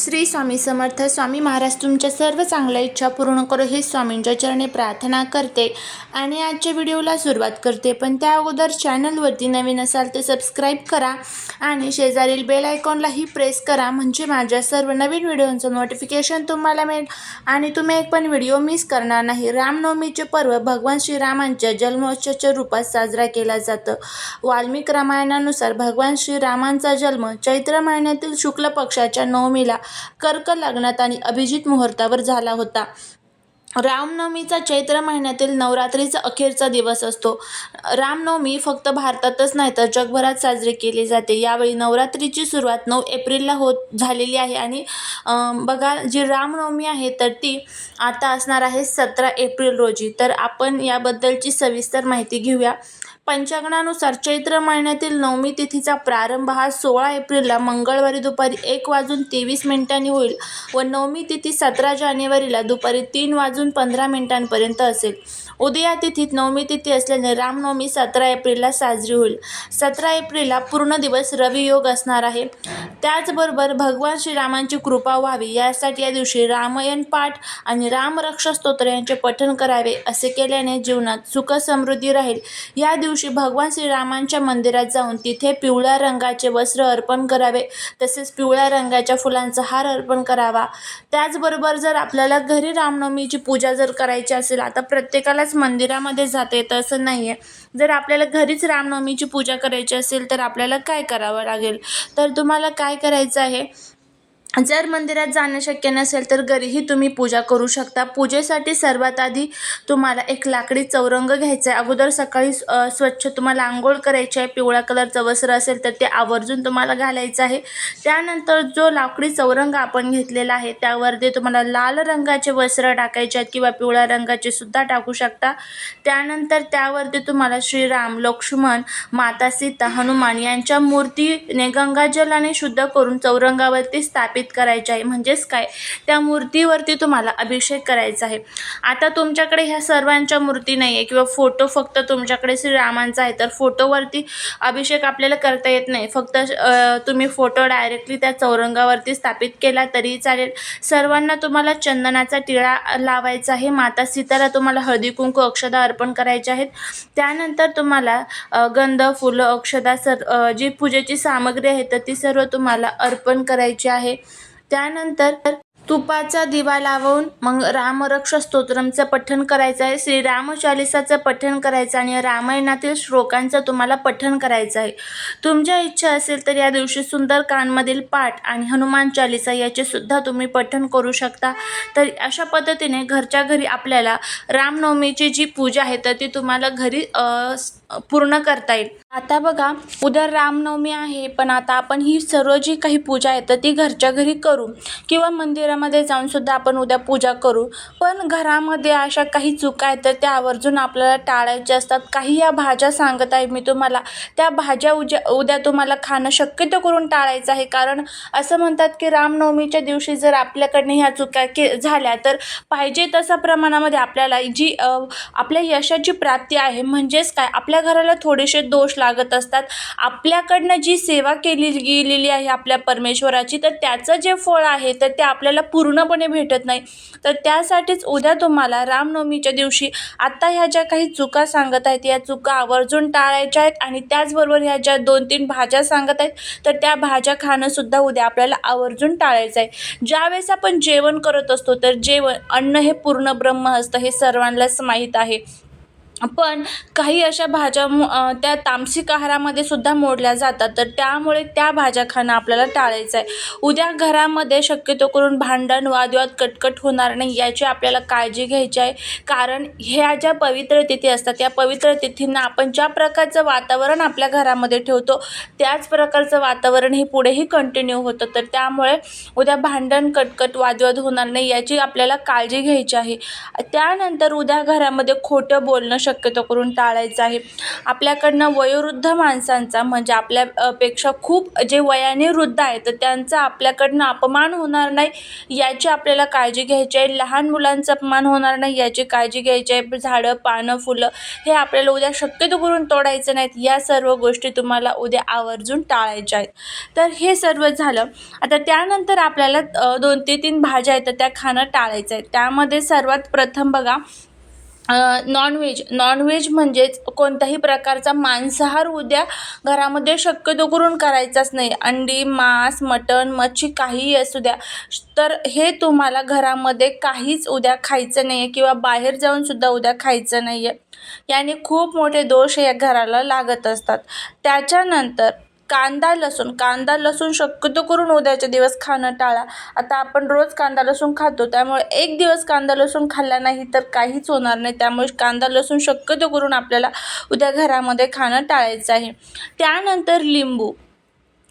श्री स्वामी समर्थ स्वामी महाराज तुमच्या सर्व चांगल्या इच्छा पूर्ण करो हे स्वामींच्या चरणी प्रार्थना करते आणि आजच्या व्हिडिओला सुरुवात करते. पण त्या अगोदर चॅनलवरती नवीन असाल तर सबस्क्राईब करा आणि शेजारील बेल आयकॉनलाही प्रेस करा म्हणजे माझ्या सर्व नवीन व्हिडिओंचं नोटिफिकेशन तुम्हाला मिळेल आणि तुम्ही एक पण व्हिडिओ मिस करणार नाही. रामनवमीचे पर्व भगवान श्रीरामांच्या जन्मोत्सवाच्या रूपात साजरा केला जातं. वाल्मिक रामायणानुसार भगवान श्रीरामांचा जन्म चैत्र महिन्यातील शुक्ल पक्षाच्या नवमीला कर्क लग्नात आणि अभिजित मुहूर्तावर झाला होता. रामनवमीचा चैत्र महिन्यातील नवरात्रीचा अखेरचा दिवस असतो. रामनवमी फक्त भारतातच नाही तर जगभरात साजरी केली जाते. यावेळी नवरात्रीची सुरुवात नऊ एप्रिलला होत झालेली आहे आणि बघा जी रामनवमी आहे तर ती आता असणार आहे सतरा एप्रिल रोजी. तर आपण याबद्दलची सविस्तर माहिती घेऊया. पंचांगणानुसार चैत्र महिन्यातील नवमी तिथीचा प्रारंभ हा सोळा एप्रिलला मंगळवारी दुपारी एक वाजून तेवीस मिनिटांनी होईल व नवमी तिथी सतरा जानेवारीला दुपारी तीन वाजून पंधरा मिनिटांपर्यंत असेल. उद्या तिथीत नवमी तिथी असल्याने रामनवमी सतरा एप्रिलला साजरी होईल. सतरा एप्रिलला पूर्ण दिवस रवियोग असणार आहे. त्याचबरोबर भगवान श्रीरामांची कृपा व्हावी यासाठी या दिवशी रामायण पाठ आणि रामरक्ष स्तोत्र यांचे पठण करावे असे केल्याने जीवनात सुख समृद्धी राहील. या दिवशी भगवान श्रीरामांच्या मंदिरात जाऊन तिथे पिवळ्या रंगाचे वस्त्र अर्पण करावे. तसेच पिवळ्या रंगाच्या फुलांचा हार अर्पण करावा. त्याचबरोबर जर आपल्याला घरी रामनवमीची पूजा जर करायची असेल आता प्रत्येकालाच मंदिरामध्ये जाता येतं असं नाही आहे जर आपल्याला घरीच रामनवमीची पूजा करायची असेल तर आपल्याला काय करावं लागेल? तर तुम्हाला काय करायचं आहे? जर मंदिरात जाणं शक्य नसेल तर घरीही तुम्ही पूजा करू शकता. पूजेसाठी सर्वात आधी तुम्हाला एक लाकडी चौरंग घ्यायचा आहे अगोदर सकाळी स्वच्छ तुम्हाला आंघोळ करायची आहे. पिवळ्या कलरचं वस्त्र असेल तर ते आवर्जून तुम्हाला घालायचं आहे. त्यानंतर जो लाकडी चौरंग आपण घेतलेला आहे त्यावरती तुम्हाला लाल रंगाचे वस्त्र टाकायचे आहेत किंवा पिवळ्या रंगाचे सुद्धा टाकू शकता. त्यानंतर त्यावरती तुम्हाला श्रीराम लक्ष्मण माता सीता हनुमान यांच्या मूर्तीने गंगाजलाने शुद्ध करून चौरंगावरती स्थापित करायचे आहे. म्हणजेच काय? त्या मूर्तीवरती तुम्हाला अभिषेक करायचा आहे. आता तुमच्याकडे ह्या सर्वांच्या मूर्ती नाही आहे किंवा फोटो फक्त तुमच्याकडे श्रीरामांचा आहे. तर फोटोवरती अभिषेक आपल्याला करता येत नाही. फक्त तुम्ही फोटो डायरेक्टली त्या चौरंगावरती स्थापित केला तरी चालेल. सर्वांना तुम्हाला चंदनाचा टिळा लावायचा आहे. माता सीताला तुम्हाला हळदी कुंकू अक्षदा अर्पण करायचे आहेत. त्यानंतर तुम्हाला गंध फुलं अक्षदा सर जी पूजेची सामग्री आहे तर ती सर्व तुम्हाला अर्पण करायची आहे. त्यानंतर तुपाचा दिवा लावून मग रामरक्ष स्तोत्रमचं पठण करायचं आहे. श्रीराम चालिसाचं पठण करायचं आणि रामायणातील श्लोकांचं तुम्हाला पठण करायचं आहे. तुमच्या इच्छा असेल तर या दिवशी सुंदरकांडमधील पाठ आणि हनुमान चालिसा याचे सुद्धा तुम्ही पठण करू शकता. तर अशा पद्धतीने घरच्या घरी आपल्याला रामनवमीची जी पूजा आहे तर ती तुम्हाला घरी पूर्ण करता येईल. आता बघा उद्या रामनवमी आहे पण आता आपण ही सर्व जी काही पूजा आहे तर ती घरच्या घरी करू किंवा मंदिरा मंदिरामध्ये जाऊन सुद्धा आपण उद्या पूजा करू. पण घरामध्ये अशा काही चुका आहेत तर त्या आवर्जून आपल्याला टाळायच्या असतात. काही या भाज्या सांगत आहे मी तुम्हाला. त्या भाज्या उद्या उद्या तुम्हाला खाणं शक्यतो करून टाळायचं आहे. कारण असं म्हणतात की रामनवमीच्या दिवशी जर आपल्याकडनं ह्या चुका के झाल्या तर पाहिजे तशा प्रमाणामध्ये आपल्याला जी आपल्या यशाची प्राप्ती आहे. म्हणजेच काय? आपल्या घराला थोडेसे दोष लागत असतात. आपल्याकडनं जी सेवा केली गेलेली आहे आपल्या परमेश्वराची तर त्याचं जे फळ आहे तर ते आपल्याला पूर्णपणे भेटत नाही. तर त्यासाठीच उद्या तुम्हाला रामनवमीच्या दिवशी आत्ता ह्या ज्या काही चुका सांगत आहेत या चुका आवर्जून टाळायच्या आहेत आणि त्याचबरोबर ह्या ज्या दोन तीन भाज्या सांगत आहेत तर त्या भाज्या खाणंसुद्धा उद्या आपल्याला आवर्जून टाळायचं आहे. ज्यावेळेस आपण जेवण करत असतो तर जेवण अन्न हे पूर्ण ब्रह्म असतं हे सर्वांनाच माहीत आहे. पण काही अशा भाज्या त्या तामसिक आहारामध्ये सुद्धा मोडल्या जातात. तर त्यामुळे त्या भाज्या खाणं आपल्याला टाळायचं आहे. उद्या घरामध्ये शक्यतो करून भांडण वादविवाद कटकट होणार नाही याची आपल्याला काळजी घ्यायची आहे. कारण ह्या ज्या पवित्र तिथी असतात या पवित्र तिथींना आपण ज्या प्रकारचं वातावरण आपल्या घरामध्ये ठेवतो त्याच प्रकारचं वातावरण हे पुढेही कंटिन्यू होतं. तर त्यामुळे उद्या भांडण कटकट वादविवाद होणार नाही याची आपल्याला काळजी घ्यायची आहे. त्यानंतर उद्या घरामध्ये खोटं बोलणं शक्यतो करून टाळायचं आहे. आपल्याकडनं वयोवृद्ध माणसांचा म्हणजे आपल्या पेक्षा खूप जे वयाने वृद्ध आहे तर त्यांचा आपल्याकडनं अपमान होणार नाही याची आपल्याला काळजी घ्यायची आहे. लहान मुलांचा अपमान होणार नाही याची काळजी घ्यायची आहे. झाडं पानं फुलं हे आपल्याला उद्या शक्यतो करून तोडायचं नाहीत. या सर्व गोष्टी तुम्हाला उद्या आवर्जून टाळायच्या आहेत. तर हे सर्व झालं. आता त्यानंतर आपल्याला दोन ते तीन भाज्या आहेत तर त्या खाणं टाळायचं आहे. त्यामध्ये सर्वात प्रथम बघा नॉनव्हेज नॉनव्हेज म्हणजेच कोणत्याही प्रकारचा मांसाहार उद्या घरामध्ये शक्यतो करून करायचाच नाही. अंडी मांस मटण मच्छी काहीही असू द्या. तर हे तुम्हाला घरामध्ये काहीच उद्या खायचं नाही आहे किंवा बाहेर जाऊनसुद्धा उद्या खायचं नाही आहे याने खूप मोठे दोष या घराला लागत असतात. त्याच्यानंतर कांदा लसूण. कांदा लसूण शक्यतो करून उद्याचे दिवस खाणं टाळा. आता आपण रोज कांदा लसूण खातो त्यामुळे एक दिवस कांदा लसूण खाल्ला नाही तर काहीच होणार नाही. त्यामुळे कांदा लसूण शक्यतो करून आपल्याला उद्या घरामध्ये खाणं टाळायचं आहे. त्यानंतर लिंबू.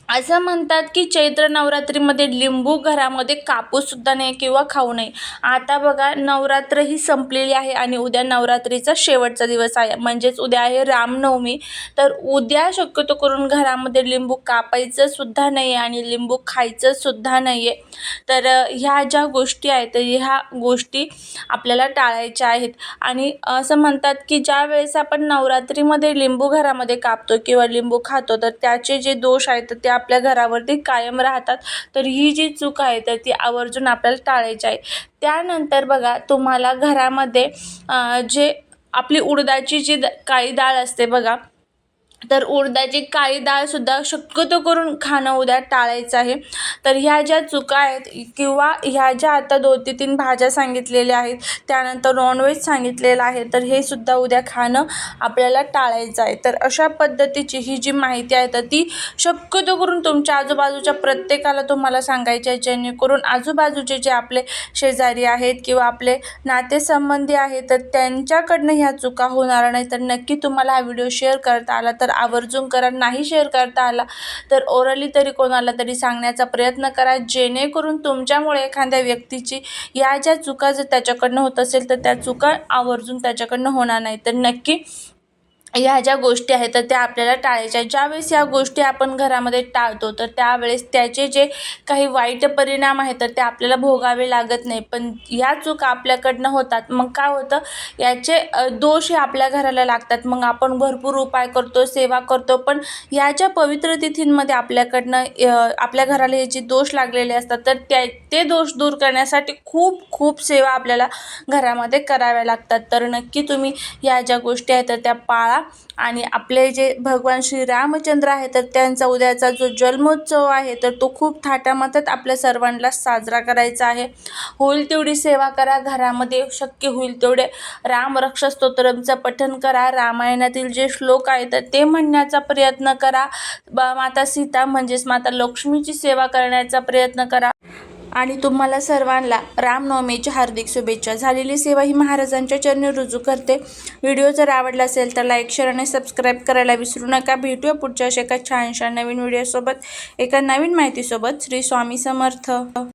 असं म्हणतात की चैत्र नवरात्रीमध्ये लिंबू घरामध्ये कापूसुद्धा नाही किंवा खाऊ नये. आता बघा नवरात्र ही संपलेली आहे आणि उद्या नवरात्रीचा शेवटचा दिवस आहे. म्हणजेच उद्या आहे रामनवमी. तर उद्या शक्यतो करून घरामध्ये लिंबू कापायचं सुद्धा नाही आहे आणि लिंबू खायचं सुद्धा नाही आहे तर ह्या ज्या गोष्टी आहेत तर ह्या गोष्टी आपल्याला टाळायच्या आहेत. आणि असं म्हणतात की ज्या वेळेस आपण नवरात्रीमध्ये लिंबू घरामध्ये कापतो किंवा लिंबू खातो तर त्याचे जे दोष आहेत त्या आपल्या घरावरती कायम राहतात तर ही जी चूक आहे तर ती आवर्जून आपल्याला टाळायची आहे. त्यानंतर बघा तुम्हाला घरामध्ये जे आपली उडदाची जी द काळी डाळ असते बघा तर उडदाची काळी डाळसुद्धा शक्यतो करून खाणं उद्या टाळायचं आहे. तर ह्या ज्या चुका आहेत किंवा ह्या ज्या आता दोन ते तीन भाज्या सांगितलेल्या आहेत त्यानंतर नॉनव्हेज सांगितलेलं आहे तर हे सुद्धा उद्या खाणं आपल्याला टाळायचं आहे. तर अशा पद्धतीची ही जी माहिती आहे तर ती शक्यतो करून तुमच्या आजूबाजूच्या प्रत्येकाला तुम्हाला सांगायची आहे जेणेकरून आजूबाजूचे जे आपले शेजारी आहेत किंवा आपले नातेसंबंधी आहेत तर त्यांच्याकडनं ह्या चुका होणार नाही. तर नक्की तुम्हाला हा व्हिडिओ शेअर करता आला तर आवर्जून करा नाही शेअर करता आला. तर ओरली तरी कोणाला तरी सांगण्याचा प्रयत्न करा. जेणेकरून तुमच्यामुळे एखाद्या व्यक्तीची या ज्या चुका जर त्याच्याकडनं होत असेल तर त्या चुका आवर्जून त्याच्याकडनं होणार नाही तर नक्की ह्या ज्या गोष्टी आहेत तर त्या आपल्याला टाळायच्या ज्यावेळेस या गोष्टी आपण घरामध्ये टाळतो तर त्यावेळेस त्याचे जे काही वाईट परिणाम आहेत तर ते आपल्याला भोगावे लागत नाही. पण ह्या चुका आपल्याकडनं होतात. मग काय होतं? याचे दोष हे आपल्या घराला लागतात. मग आपण भरपूर उपाय करतो सेवा करतो पण ह्या ज्या पवित्र तिथींमध्ये आपल्याकडनं आपल्या घराला हे जे दोष लागलेले असतात तर त्या ते दोष दूर करण्यासाठी खूप खूप सेवा आपल्याला घरामध्ये कराव्या लागतात. तर नक्की तुम्ही या ज्या गोष्टी आहेत तर त्या पाळा. आणि आपले जे भगवान श्री रामचंद्र आहे तर त्यांचा उद्याचा जो जन्मोत्सव आहे तर तो खूप थाटामाटात आपल्या सर्वांना साजरा करायचा आहे. होईल तेवढी सेवा करा घरामध्ये शक्य होईल तेवढे राम पठन करा रामायणातील जे श्लोक आहेत तर ते म्हणण्याचा प्रयत्न करा. बा माता सीता म्हणजेच माता लक्ष्मीची सेवा करण्याचा प्रयत्न करा. आणि तुम्हाला सर्वांना रामनवमीच्या हार्दिक शुभेच्छा. झालेली सेवा ही महाराजांच्या चरणी रुजू करते. व्हिडिओ जर आवडला असेल तर लाईक शेअर आणि सबस्क्राईब करायला विसरू नका. भेटूया पुढच्या अशा एका छानशा नवीन व्हिडिओसोबत. एका नवीन माहितीसोबत श्री स्वामी समर्थ.